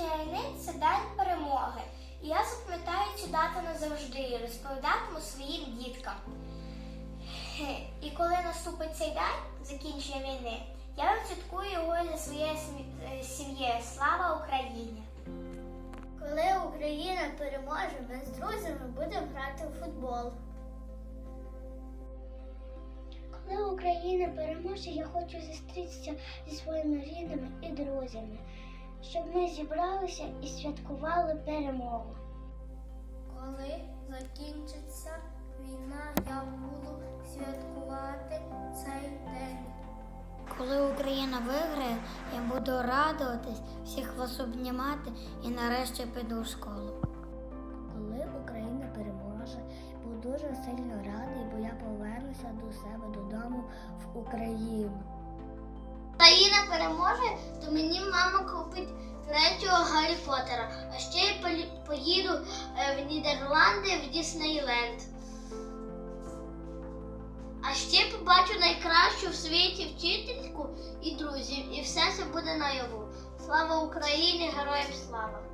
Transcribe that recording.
війни це день перемоги. І я запам'ятаю цю дату назавжди і розповідатиму своїм діткам. І коли наступить цей день, закінчення війни, я відсвяткую його зі своєю сім'ї- е, сім'єю. Слава Україні! Коли Україна переможе, ми з друзями будемо грати у футбол. Коли Україна переможе, я хочу зустрітися зі своїми рідними і друзями, щоб ми зібралися і святкували перемогу. Коли закінчиться війна, я буду святкувати цей день. Коли Україна виграє, я буду радуватись, всіх вас обнімати і нарешті піду в школу. Коли Україна переможе, буду дуже сильно радий, бо я повернуся до себе додому в Україну. Переможе, то мені мама купить третього Гаррі Поттера. А ще я поїду е, в Нідерланди в Діснейленд. А ще побачу найкращу в світі вчительку і друзів, і все це буде наяву. Слава Україні, героям слава!